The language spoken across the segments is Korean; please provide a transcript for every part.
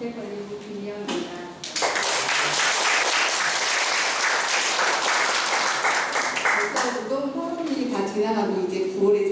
재벌리고 김영입니다. 벌써 운동 포럼이 다 지나가고 이제 9월에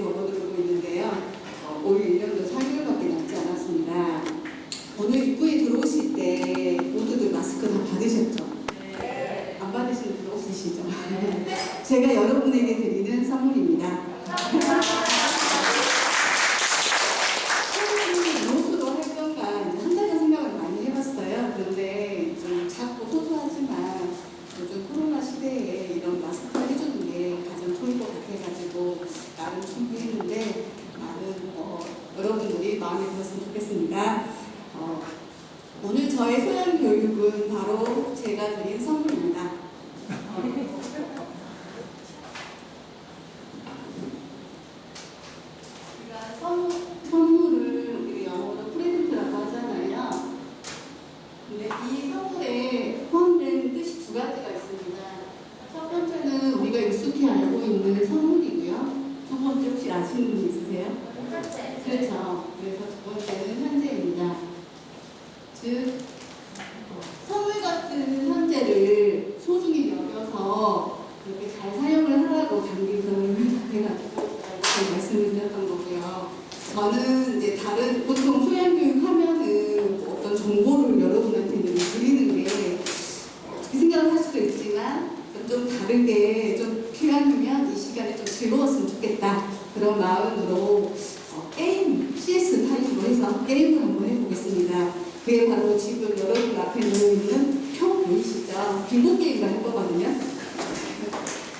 좀 다른 게좀 피감이면 이 시간에 좀 즐거웠으면 좋겠다. 그런 마음으로 어, 게임, CS 타입으로 뭐 해서 게임을 한번 해보겠습니다. 그게 바로 지금 여러분 앞에 놓여있는 표 보이시죠? 빙고 게임을 할 거거든요.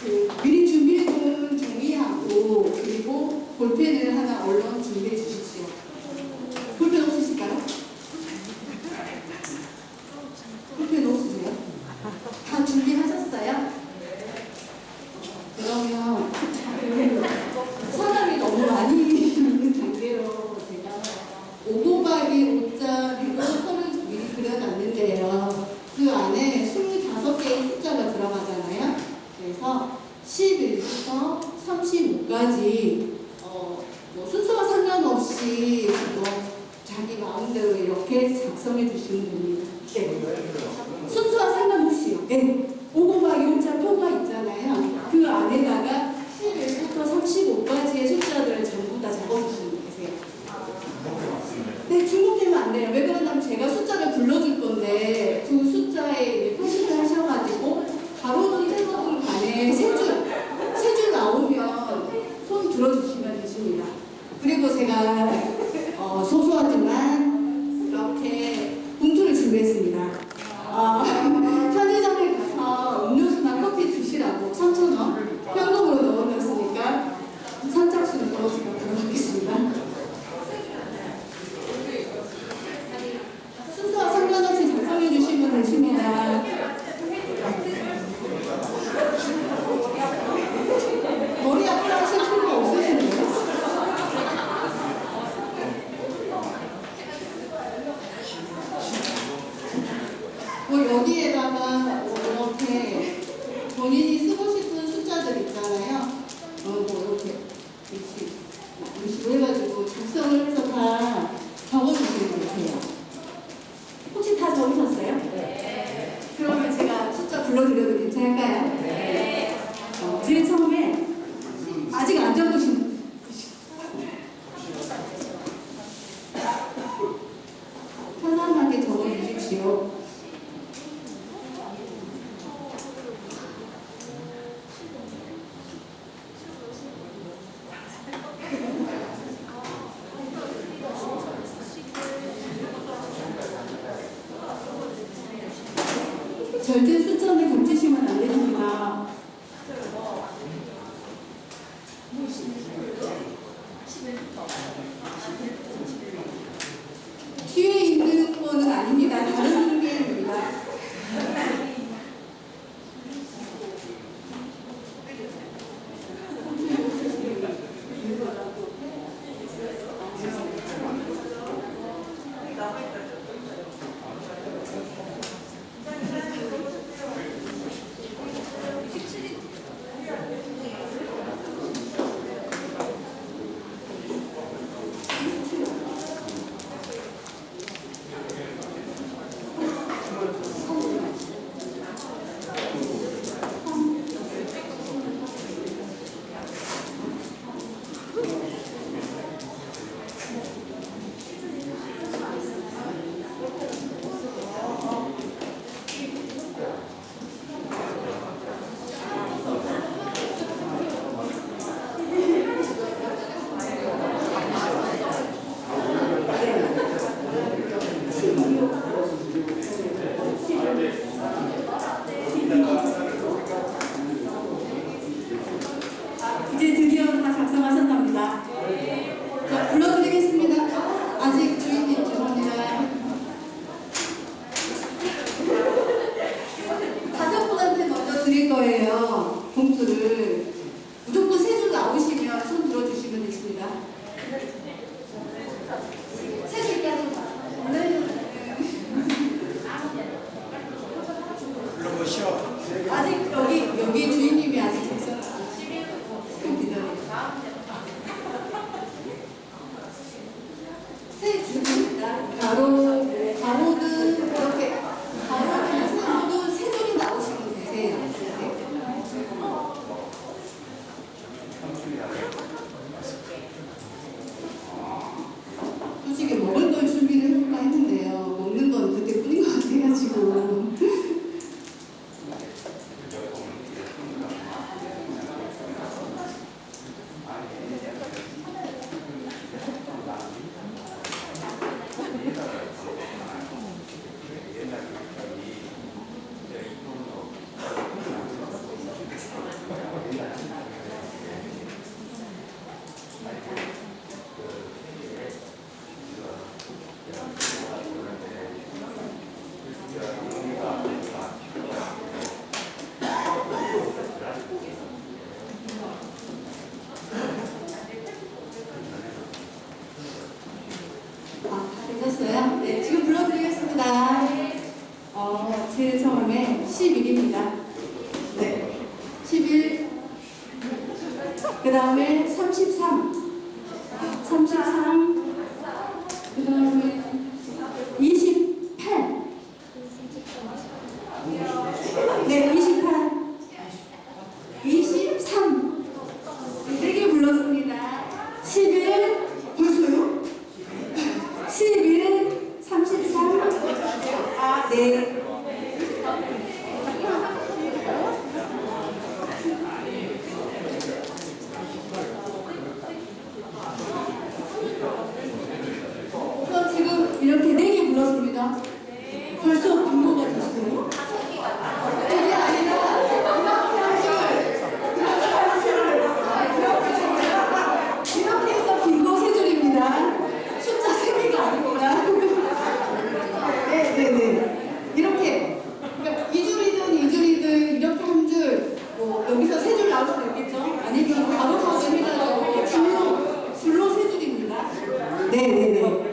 그 미리 준비해둔 종이하고 그리고 볼펜을 하나 얼른 wiadomo, todos los 절대 순천에 경제심은 안 됩니다. 드릴 거예요. 봉투 그 다음에 33. 33. 그 다음에 嗯嗯嗯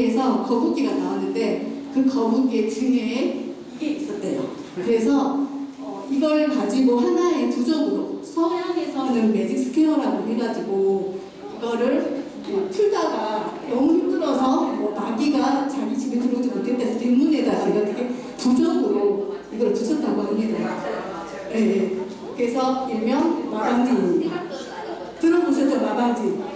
거기에서 거북이가 나왔는데 그 거북이의 등에 이게 있었대요. 그래서 어, 이걸 가지고 하나의 부적으로 서양에서는 매직 스퀘어라고 해가지고 이거를 풀다가 너무 힘들어서 뭐 마귀가 자기 집에 들어오지 못했대서 뒷문에다가 이렇게 부적으로 이걸 붙였다고 합니다. 네, 네. 그래서 일명 마방진 들어보셨죠 마방진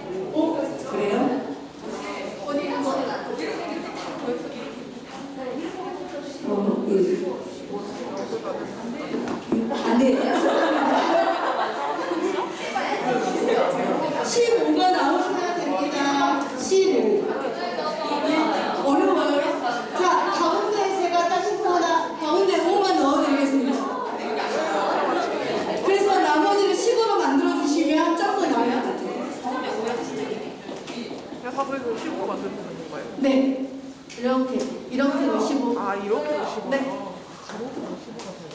500을 15 만드는 건가요? 네. 이렇게 이렇게 하시고, 아 이렇게 하시고, 네. 아, 15가 15가